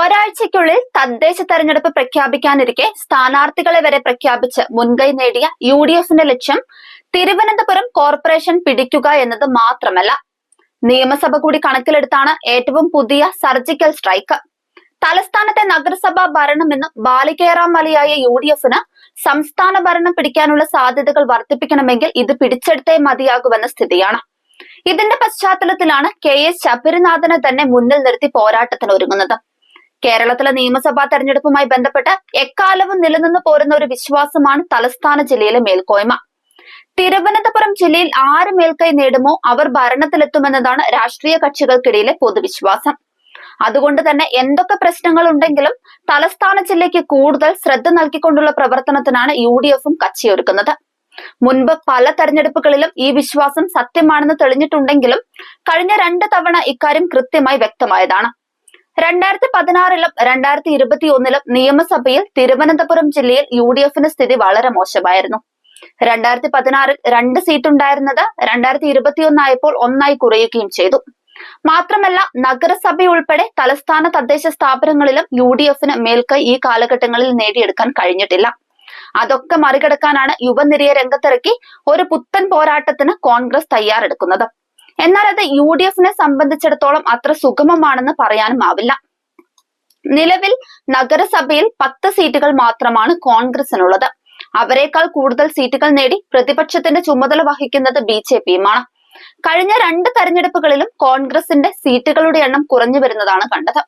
ഒരാഴ്ചയ്ക്കുള്ളിൽ തദ്ദേശ തെരഞ്ഞെടുപ്പ് പ്രഖ്യാപിക്കാനിരിക്കെ സ്ഥാനാർത്ഥികളെ വരെ പ്രഖ്യാപിച്ച് മുൻകൈ നേടിയ യു ഡി എഫിന്റെ ലക്ഷ്യം തിരുവനന്തപുരം കോർപ്പറേഷൻ പിടിക്കുക എന്നത് മാത്രമല്ല. നിയമസഭ കൂടി കണക്കിലെടുത്താണ് ഏറ്റവും പുതിയ സർജിക്കൽ സ്ട്രൈക്ക്. തലസ്ഥാനത്തെ നഗരസഭാ ഭരണം ബാലികേറാം മലയായ യു ഡി എഫിന് സംസ്ഥാന ഭരണം പിടിക്കാനുള്ള സാധ്യതകൾ വർദ്ധിപ്പിക്കണമെങ്കിൽ ഇത് പിടിച്ചെടുത്തേ മതിയാകുമെന്ന സ്ഥിതിയാണ്. ഇതിന്റെ പശ്ചാത്തലത്തിലാണ് കെ എസ് ശബരിനാഥനെ തന്നെ മുന്നിൽ നിർത്തി പോരാട്ടത്തിന് ഒരുങ്ങുന്നത് കേരളത്തിലെ നിയമസഭാ തെരഞ്ഞെടുപ്പുമായി ബന്ധപ്പെട്ട് എക്കാലവും നിലനിന്ന് പോരുന്ന ഒരു വിശ്വാസമാണ് തലസ്ഥാന ജില്ലയിലെ മേൽക്കോയ്മ. തിരുവനന്തപുരം ജില്ലയിൽ ആര് മേൽക്കൈ നേടുമോ അവർ ഭരണത്തിലെത്തുമെന്നതാണ് രാഷ്ട്രീയ കക്ഷികൾക്കിടയിലെ പൊതുവിശ്വാസം. അതുകൊണ്ട് തന്നെ എന്തൊക്കെ പ്രശ്നങ്ങൾ ഉണ്ടെങ്കിലും തലസ്ഥാന ജില്ലയ്ക്ക് കൂടുതൽ ശ്രദ്ധ നൽകിക്കൊണ്ടുള്ള പ്രവർത്തനത്തിനാണ് യു ഡി എഫും കച്ചിയൊരുക്കുന്നത് മുൻപ് പല തെരഞ്ഞെടുപ്പുകളിലും ഈ വിശ്വാസം സത്യമാണെന്ന് തെളിഞ്ഞിട്ടുണ്ടെങ്കിലും കഴിഞ്ഞ രണ്ട് തവണ ഇക്കാര്യം കൃത്യമായി വ്യക്തമായതാണ്. രണ്ടായിരത്തി പതിനാറിലും രണ്ടായിരത്തി ഇരുപത്തി ഒന്നിലും നിയമസഭയിൽ തിരുവനന്തപുരം ജില്ലയിൽ യു ഡി എഫിന്റെ സ്ഥിതി വളരെ മോശമായിരുന്നു. രണ്ടായിരത്തി പതിനാറിൽ രണ്ട് സീറ്റ് ഉണ്ടായിരുന്നത് രണ്ടായിരത്തി ഇരുപത്തിയൊന്നായപ്പോൾ ഒന്നായി കുറയുകയും ചെയ്തു. മാത്രമല്ല നഗരസഭ ഉൾപ്പെടെ തലസ്ഥാന തദ്ദേശ സ്ഥാപനങ്ങളിലും യു ഡി എഫിന് മേൽക്കൈ ഈ കാലഘട്ടങ്ങളിൽ നേടിയെടുക്കാൻ കഴിഞ്ഞിട്ടില്ല. അതൊക്കെ മറികടക്കാനാണ് യുവനിരയെ രംഗത്തിറക്കി ഒരു പുത്തൻ പോരാട്ടത്തിന് കോൺഗ്രസ് തയ്യാറെടുക്കുന്നത്. എന്നാൽ അത് യു ഡി എഫിനെ സംബന്ധിച്ചിടത്തോളം അത്ര സുഗമമാണെന്ന് പറയാനും ആവില്ല. നിലവിൽ നഗരസഭയിൽ പത്ത് സീറ്റുകൾ മാത്രമാണ് കോൺഗ്രസിനുള്ളത്. അവരെക്കാൾ കൂടുതൽ സീറ്റുകൾ നേടി പ്രതിപക്ഷത്തിന്റെ ചുമതല വഹിക്കുന്നത് ബി ജെ പിയുമാണ്. കഴിഞ്ഞ രണ്ട് തെരഞ്ഞെടുപ്പുകളിലും കോൺഗ്രസിന്റെ സീറ്റുകളുടെ എണ്ണം കുറഞ്ഞു വരുന്നതാണ് കണ്ടത്.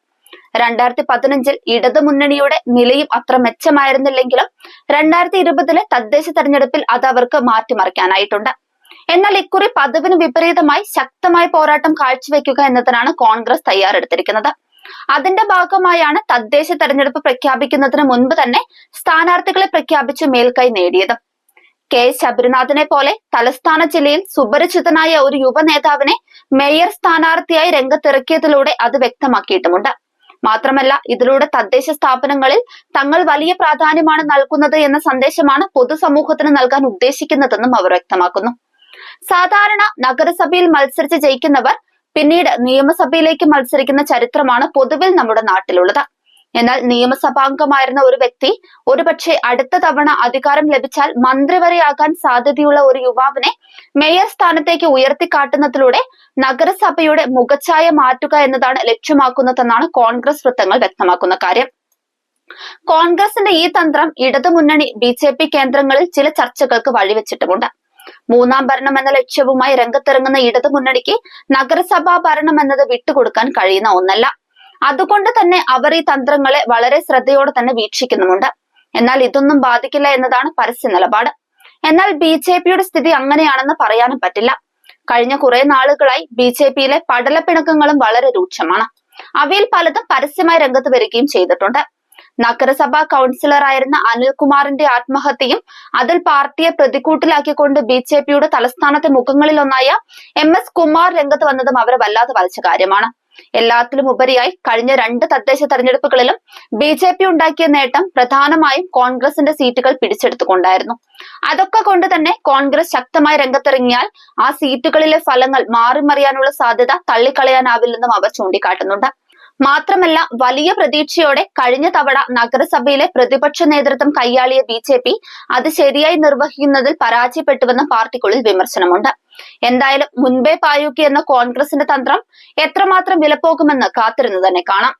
രണ്ടായിരത്തി പതിനഞ്ചിൽ ഇടതു മുന്നണിയുടെ നിലയും അത്ര മെച്ചമായിരുന്നില്ലെങ്കിലും രണ്ടായിരത്തി ഇരുപതിലെ തദ്ദേശ തെരഞ്ഞെടുപ്പിൽ അത് അവർക്ക് മാറ്റിമറിക്കാനായിട്ടുണ്ട്. എന്നാൽ ഇക്കുറി പതിവിന് വിപരീതമായി ശക്തമായ പോരാട്ടം കാഴ്ചവെക്കുക എന്നതിനാണ് കോൺഗ്രസ് തയ്യാറെടുത്തിരിക്കുന്നത്. അതിന്റെ ഭാഗമായാണ് തദ്ദേശ തെരഞ്ഞെടുപ്പ് പ്രഖ്യാപിക്കുന്നതിന് മുൻപ് തന്നെ സ്ഥാനാർത്ഥികളെ പ്രഖ്യാപിച്ച് മേൽക്കൈ നേടിയത്. കെ ശബരിനാഥിനെ പോലെ തലസ്ഥാന ജില്ലയിൽ സുപരിചിതനായ ഒരു യുവ നേതാവിനെ മേയർ സ്ഥാനാർത്ഥിയായി രംഗത്തിറക്കിയതിലൂടെ അത് വ്യക്തമാക്കിയിട്ടുമുണ്ട്. മാത്രമല്ല ഇതിലൂടെ തദ്ദേശ സ്ഥാപനങ്ങളിൽ തങ്ങൾ വലിയ പ്രാധാന്യമാണ് നൽകുന്നത് എന്ന സന്ദേശമാണ് പൊതുസമൂഹത്തിന് നൽകാൻ ഉദ്ദേശിക്കുന്നതെന്നും അവർ വ്യക്തമാക്കുന്നു. സാധാരണ നഗരസഭയിൽ മത്സരിച്ച് ജയിക്കുന്നവർ പിന്നീട് നിയമസഭയിലേക്ക് മത്സരിക്കുന്ന ചരിത്രമാണ് പൊതുവിൽ നമ്മുടെ നാട്ടിലുള്ളത്. എന്നാൽ നിയമസഭാംഗമായിരുന്ന ഒരു വ്യക്തി ഒരുപക്ഷെ അടുത്ത തവണ അധികാരം ലഭിച്ചാൽ മന്ത്രി വരെയാകാൻ സാധ്യതയുള്ള ഒരു യുവാവിനെ മേയർ സ്ഥാനത്തേക്ക് ഉയർത്തിക്കാട്ടുന്നതിലൂടെ നഗരസഭയുടെ മുഖച്ഛായ മാറ്റുക എന്നതാണ് ലക്ഷ്യമാക്കുന്നതെന്നാണ് കോൺഗ്രസ് വൃത്തങ്ങൾ വ്യക്തമാക്കുന്ന കാര്യം. കോൺഗ്രസിന്റെ ഈ തന്ത്രം ഇടതുമുന്നണി ബി ജെ പി കേന്ദ്രങ്ങളിൽ ചില ചർച്ചകൾക്ക് വഴിവെച്ചിട്ടുമുണ്ട്. മൂന്നാം ഭരണം എന്ന ലക്ഷ്യവുമായി രംഗത്തിറങ്ങുന്ന ഇടതു മുന്നണിക്ക് നഗരസഭാ ഭരണം എന്നത് വിട്ടുകൊടുക്കാൻ കഴിയുന്ന ഒന്നല്ല. അതുകൊണ്ട് തന്നെ അവർ ഈ തന്ത്രങ്ങളെ വളരെ ശ്രദ്ധയോടെ തന്നെ വീക്ഷിക്കുന്നുമുണ്ട്. എന്നാൽ ഇതൊന്നും ബാധിക്കില്ല എന്നതാണ് പരസ്യ നിലപാട്. എന്നാൽ ബി ജെ പിയുടെ സ്ഥിതി അങ്ങനെയാണെന്ന് പറയാനും പറ്റില്ല. കഴിഞ്ഞ കുറെ നാളുകളായി ബി ജെ പിയിലെ പടലപ്പിണക്കങ്ങളും വളരെ രൂക്ഷമാണ്. അവയിൽ പലതും പരസ്യമായി രംഗത്ത് വരികയും ചെയ്തിട്ടുണ്ട്. നഗരസഭാ കൗൺസിലറായിരുന്ന അനിൽകുമാറിന്റെ ആത്മഹത്യയും അതിൽ പാർട്ടിയെ പ്രതിക്കൂട്ടിലാക്കിക്കൊണ്ട് ബി ജെ പിയുടെ തലസ്ഥാനത്തെ മുഖങ്ങളിലൊന്നായ എം എസ് കുമാർ രംഗത്ത് വന്നതും അവരെ വല്ലാതെ വലച്ച കാര്യമാണ്. എല്ലാത്തിലും ഉപരിയായി കഴിഞ്ഞ രണ്ട് തദ്ദേശ തെരഞ്ഞെടുപ്പുകളിലും ബി ജെ പി ഉണ്ടാക്കിയ നേട്ടം പ്രധാനമായും കോൺഗ്രസിന്റെ സീറ്റുകൾ പിടിച്ചെടുത്തുകൊണ്ടായിരുന്നു. അതൊക്കെ കൊണ്ട് തന്നെ കോൺഗ്രസ് ശക്തമായി രംഗത്തിറങ്ങിയാൽ ആ സീറ്റുകളിലെ ഫലങ്ങൾ മാറിമറിയാനുള്ള സാധ്യത തള്ളിക്കളയാനാവില്ലെന്നും അവർ ചൂണ്ടിക്കാട്ടുന്നുണ്ട്. മാത്രമല്ല വലിയ പ്രതീക്ഷയോടെ കഴിഞ്ഞ തവണ നഗരസഭയിലെ പ്രതിപക്ഷ നേതൃത്വം കൈയാളിയ ബി ജെ പി അത് ശരിയായി നിർവഹിക്കുന്നതിൽ പരാജയപ്പെട്ടുവെന്ന പാർട്ടിക്കുള്ളിൽ വിമർശനമുണ്ട്. എന്തായാലും മുൻപേ പായൂക്കി എന്ന കോൺഗ്രസിന്റെ തന്ത്രം എത്രമാത്രം വിലപ്പോകുമെന്ന് കാത്തിരുന്നു തന്നെ കാണാം.